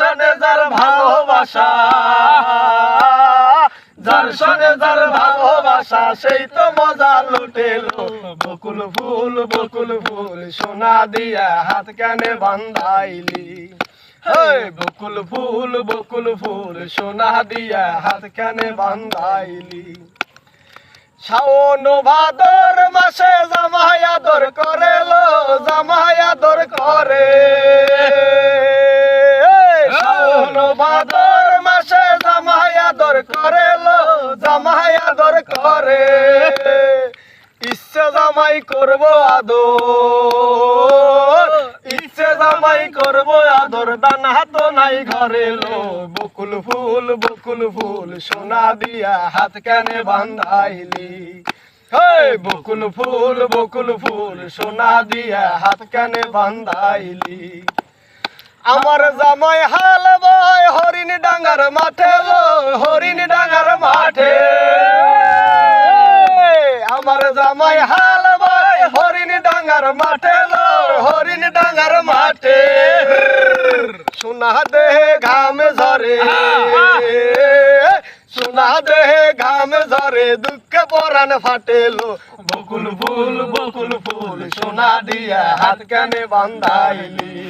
সাথে যার ভালোবাসা সাথে যার ভালোবাসা, সেই তো মজা লুটেলো। বকুল ফুল বকুল ফুল, সোনা দিয়া হাত কানে বান্ধাইলি। বকুল ফুল বকুল ফুল, সোনা দিয়া হাত কানে বান্ধাইলি। শাওন ভাদর মাসে জামাই শাওন ভাদর মাসে জামাই আদর করে লো জামাই আদর করে। ইচ্ছে জামাই করব আদর, ইচ্ছে জামাই করব আদর, দানা তো নাই ঘরে লো। বকুল ফুল বকুল ফুল, সোনা দিয়া হাত কানে বান্ধাইলি। বকুল ফুল বকুল ফুল, সোনা দিয়া হাত কানে বান্ধাইলি। আমার জামাই হাল হরিণ ডাঙ্গার মাঠে লো হরিণ ডাঙ্গার মাঠে। আমার জামাই হাল বয় হরিণ ডাঙ্গার মাঠে লো হরিণ ডাঙ্গার মাঠে। সোনা দেহে ঘাম ঝরে, সোনা দেহে ঘাম ঝরে, দুঃখ পরাণ ফাটেলো। বকুল ফুল বকুল ফুল, সোনা দিয়া হাত কানে বান্ধাইলি।